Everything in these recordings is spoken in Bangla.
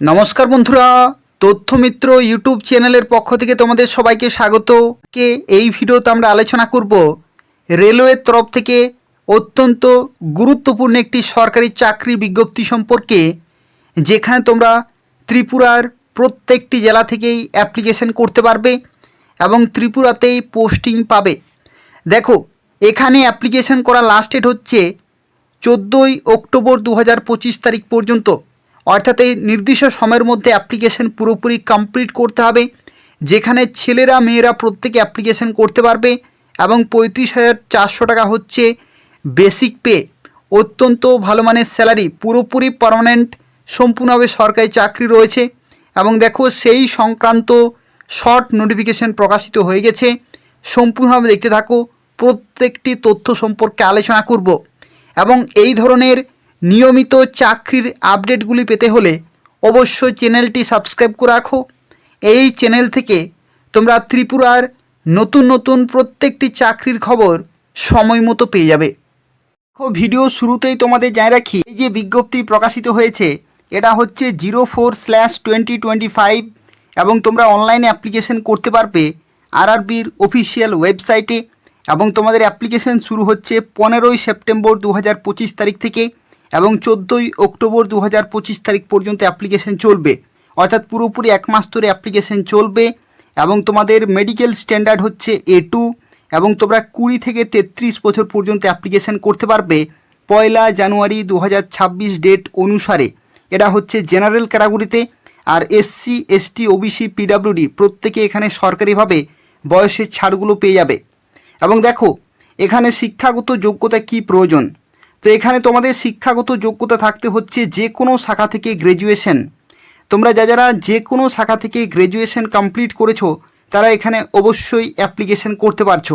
নমস্কার বন্ধুরা, তথ্যমিত্র ইউটিউব চ্যানেলের পক্ষ থেকে তোমাদের সবাইকে স্বাগত। কে এই ভিডিওতে আমরা আলোচনা করব, রেলওয়ের তরফ থেকে অত্যন্ত গুরুত্বপূর্ণ একটি সরকারি চাকরির বিজ্ঞপ্তি সম্পর্কে, যেখানে তোমরা ত্রিপুরার প্রত্যেকটি জেলা থেকেই অ্যাপ্লিকেশন করতে পারবে এবং ত্রিপুরাতেই পোস্টিং পাবে। দেখো, এখানে অ্যাপ্লিকেশন করা লাস্ট ডেট হচ্ছে চোদ্দোই অক্টোবর দু হাজার পঁচিশ তারিখ পর্যন্ত। অর্থাৎ এই নির্দিষ্ট সময়ের মধ্যে অ্যাপ্লিকেশন পুরোপুরি কমপ্লিট করতে হবে, যেখানে ছেলেরা, মেয়েরা প্রত্যেকে অ্যাপ্লিকেশন করতে পারবে এবং পঁয়ত্রিশ হাজার চারশো টাকা হচ্ছে বেসিক পে অত্যন্ত ভালো মানের স্যালারি পুরোপুরি পার্মানেন্ট সম্পূর্ণভাবে সরকারি চাকরি রয়েছে এবং দেখো সেই সংক্রান্ত শর্ট নোটিফিকেশন প্রকাশিত হয়ে গেছে। সম্পূর্ণভাবে দেখতে থাকো, প্রত্যেকটি তথ্য সম্পর্কে আলোচনা করব এবং এই ধরনের নিয়মিত চাকরির আপডেটগুলি পেতে হলে অবশ্যই চ্যানেলটি সাবস্ক্রাইব করে রাখো। এই চ্যানেল থেকে তোমরা ত্রিপুরার নতুন নতুন প্রত্যেকটি চাকরির খবর সময় মতো পেয়ে যাবে। ভিডিও শুরুতেই তোমাদের জানিয়ে রাখি, এই যে বিজ্ঞপ্তি প্রকাশিত হয়েছে, এটা হচ্ছে zero four slash twenty twenty five এবং তোমরা অনলাইনে অ্যাপ্লিকেশন করতে পারবে আরআরবির অফিসিয়াল ওয়েবসাইটে এবং তোমাদের অ্যাপ্লিকেশন শুরু হচ্ছে পনেরোই সেপ্টেম্বর দু হাজার পঁচিশ তারিখ থেকে। এবং চোদ্দোই অক্টোবর দু হাজার পঁচিশ তারিখ পর্যন্ত অ্যাপ্লিকেশন চলবে। অর্থাৎ পুরোপুরি এক মাস ধরে অ্যাপ্লিকেশন চলবে এবং তোমাদের মেডিকেল স্ট্যান্ডার্ড হচ্ছে এ টু এবং তোমরা কুড়ি থেকে তেত্রিশ বছর পর্যন্ত অ্যাপ্লিকেশন করতে পারবে পয়লা জানুয়ারি দু হাজার ছাব্বিশ ডেট অনুসারে। এটা হচ্ছে জেনারেল ক্যাটাগরিতে আর এসসি এসটি ওবিসি পিডাব্লিউডি প্রত্যেকে এখানে সরকারিভাবে বয়সের ছাড়গুলো পেয়ে যাবে। এবং দেখো, এখানে শিক্ষাগত যোগ্যতা কি প্রয়োজন? তো এখানে তোমাদের শিক্ষাগত যোগ্যতা থাকতে হচ্ছে যে কোনো শাখা থেকে গ্র্যাজুয়েশন তোমরা যা যারা যে কোনো শাখা থেকে গ্র্যাজুয়েশন কমপ্লিট করেছ, তারা এখানে অবশ্যই অ্যাপ্লিকেশন করতে পারছ।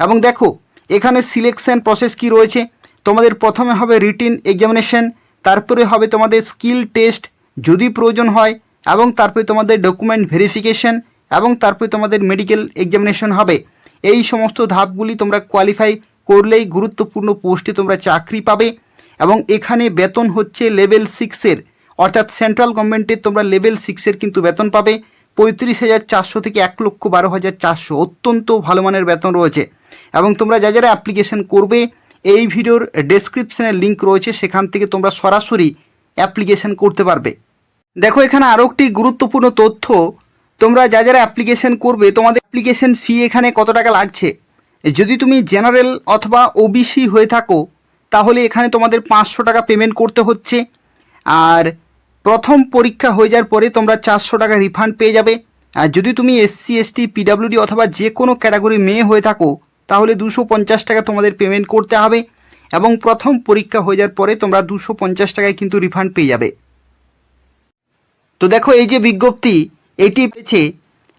এবং দেখো, এখানে সিলেকশন প্রসেস কি রয়েছে? তোমাদের প্রথমে হবে রিটিন এক্সামিনেশন তারপরে হবে তোমাদের স্কিল টেস্ট যদি প্রয়োজন হয়, এবং তারপরে তোমাদের ডকুমেন্ট ভেরিফিকেশন এবং তারপরে তোমাদের মেডিকেল এক্সামিনেশন হবে। এই সমস্ত ধাপগুলি তোমরা কোয়ালিফাই করলেই গুরুত্বপূর্ণ পোস্টে তোমরা চাকরি পাবে এবং এখানে বেতন হচ্ছে লেভেল সিক্সের অর্থাৎ সেন্ট্রাল গভর্নমেন্টের তোমরা লেভেল সিক্সের কিন্তু বেতন পাবে। পঁয়ত্রিশ হাজার চারশো থেকে এক লক্ষ বারো হাজার চারশো অত্যন্ত ভালো মানের বেতন রয়েছে। এবং তোমরা যা যারা অ্যাপ্লিকেশন করবে, এই ভিডিওর ডেসক্রিপশানে লিঙ্ক রয়েছে। সেখান থেকে তোমরা সরাসরি অ্যাপ্লিকেশন করতে পারবে। দেখো, এখানে আরও একটি গুরুত্বপূর্ণ তথ্য। তোমরা যা যারা অ্যাপ্লিকেশন করবে, তোমাদের অ্যাপ্লিকেশন ফি এখানে কত টাকা লাগছে? যদি তুমি জেনারেল অথবা ওবিসি হয়ে থাকো, তাহলে এখানে তোমাদের পাঁচশো টাকা পেমেন্ট করতে হচ্ছে। আর প্রথম পরীক্ষা হয়ে যাওয়ার পরে তোমরা চারশো টাকা রিফান্ড পেয়ে যাবে। আর যদি তুমি এসসি এসটি পিডাব্লিউডি অথবা যে কোনো ক্যাটাগরি মেয়ে হয়ে থাকো, তাহলে দুশো পঞ্চাশ টাকা তোমাদের পেমেন্ট করতে হবে। এবং প্রথম পরীক্ষা হয়ে যাওয়ার পরে তোমরা দুশো পঞ্চাশ টাকায় কিন্তু রিফান্ড পেয়ে যাবে। তো দেখো, এই যে বিজ্ঞপ্তি, এটি পেয়েছে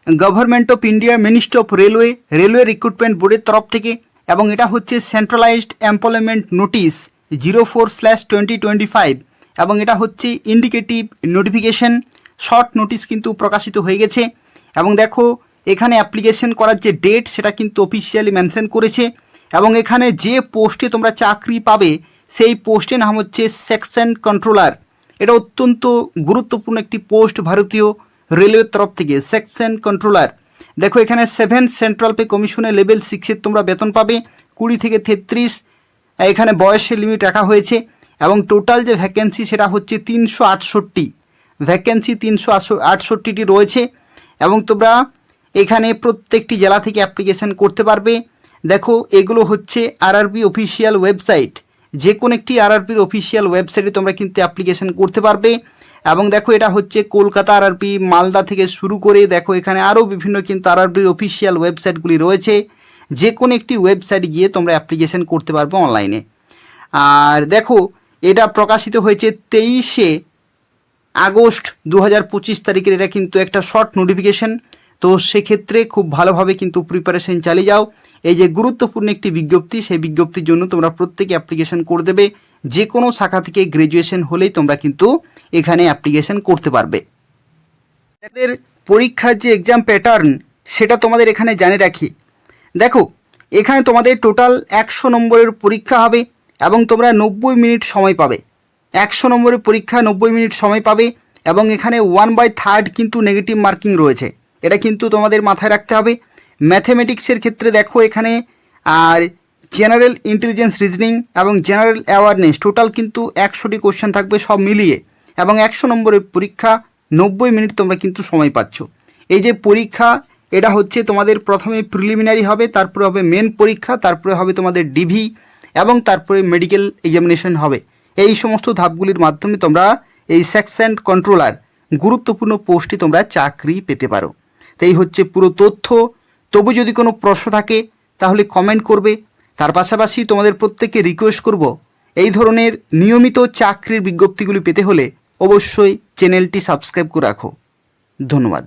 government of India ministry of railway railway recruitment বোর্ডের তরফ থেকে, এবং এটা হচ্ছে centralised employment notice zero four slash twenty twenty five এবং এটা হচ্ছে ইন্ডিকেটিভ নোটিফিকেশন শর্ট নোটিশ কিন্তু প্রকাশিত হয়ে গেছে। এবং দেখো, এখানে অ্যাপ্লিকেশন করার যে ডেট সেটা কিন্তু অফিসিয়ালি মেনশন করেছে। এবং এখানে যে পোস্টে তোমরা চাকরি পাবে, সেই পোস্টের নাম হচ্ছে সেকশন কন্ট্রোলার এটা অত্যন্ত গুরুত্বপূর্ণ একটি পোস্ট ভারতীয় রেলওয়ের তরফ থেকে সেকশন কন্ট্রোলার। দেখো, এখানে সেভেন সেন্ট্রাল পে কমিশনের লেভেল সিক্সের তোমরা বেতন পাবে কুড়ি থেকে তেত্রিশ। এখানে বয়সের লিমিট রাখা হয়েছে এবং টোটাল যে ভ্যাকেন্সি সেটা হচ্ছে তিনশো আটষট্টি। ভ্যাকেন্সি তিনশো আটষট্টিটি রয়েছে এবং তোমরা এখানে প্রত্যেকটি জেলা থেকে অ্যাপ্লিকেশন করতে পারবে। দেখো, এগুলো হচ্ছে আরআরবি অফিসিয়াল ওয়েবসাইট। যে কোনো একটি আরআরবির অফিসিয়াল ওয়েবসাইটে তোমরা কিন্তু অ্যাপ্লিকেশন করতে পারবে। এবং দেখো এটা হচ্ছে কলকাতা আরআরবি মালদা থেকে শুরু করে দেখো এখানে আরও বিভিন্ন কিন্তু আরআরবির অফিসিয়াল ওয়েবসাইটগুলি রয়েছে। যে কোনো একটি ওয়েবসাইট গিয়ে তোমরা অ্যাপ্লিকেশন করতে পারবে অনলাইনে আর দেখো, এটা প্রকাশিত হয়েছে তেইশে আগস্ট দু হাজার পঁচিশ তারিখের এটা কিন্তু একটা শর্ট নোটিফিকেশন তো সেক্ষেত্রে খুব ভালোভাবে কিন্তু প্রিপারেশন চালিয়ে যাও। এই যে গুরুত্বপূর্ণ একটি বিজ্ঞপ্তি, সেই বিজ্ঞপ্তির জন্য তোমরা প্রত্যেকে অ্যাপ্লিকেশন করে দেবে। যে কোনো শাখা থেকে গ্র্যাজুয়েশন হলেই তোমরা কিন্তু এখানে অ্যাপ্লিকেশন করতে পারবে। তাদের পরীক্ষার যে এক্সাম প্যাটার্ন সেটা তোমাদের এখানে জানে রাখি। দেখো, এখানে তোমাদের টোটাল একশো নম্বরের পরীক্ষা হবে এবং তোমরা নব্বই মিনিট সময় পাবে। একশো নম্বরের পরীক্ষা, নব্বই মিনিট সময় পাবে এবং এখানে ওয়ান বাই থার্ড কিন্তু নেগেটিভ মার্কিং রয়েছে। এটা কিন্তু তোমাদের মাথায় রাখতে হবে। ম্যাথমেটিক্সের ক্ষেত্রে দেখো এখানে, আর জেনারেল ইন্টেলিজেন্স রিজনিং এবং জেনারেল অ্যাওয়ারনেস, টোটাল কিন্তু একশোটি কোশ্চেন থাকবে, সব মিলিয়ে। এবং একশো নম্বরের পরীক্ষা, নব্বই মিনিট তোমরা কিন্তু সময় পাচ্ছ। এই যে পরীক্ষা, এটা হচ্ছে তোমাদের প্রথমে প্রিলিমিনারি হবে, তারপরে হবে মেন পরীক্ষা, তারপরে হবে তোমাদের ডিভি এবং তারপরে মেডিকেল এক্সামিনেশন হবে। এই সমস্ত ধাপগুলির মাধ্যমে তোমরা এই সেকশন কন্ট্রোলার গুরুত্বপূর্ণ পোস্টে তোমরা চাকরি পেতে পারো। তাই হচ্ছে পুরো তথ্য। তবু যদি কোনো প্রশ্ন থাকে, তাহলে কমেন্ট করবে। তার পাশাপাশি তোমাদের প্রত্যেককে রিকোয়েস্ট করব, এই ধরনের নিয়মিত চাকরির বিজ্ঞপ্তিগুলি পেতে হলে অবশ্যই চ্যানেলটি সাবস্ক্রাইব করে রাখো। ধন্যবাদ।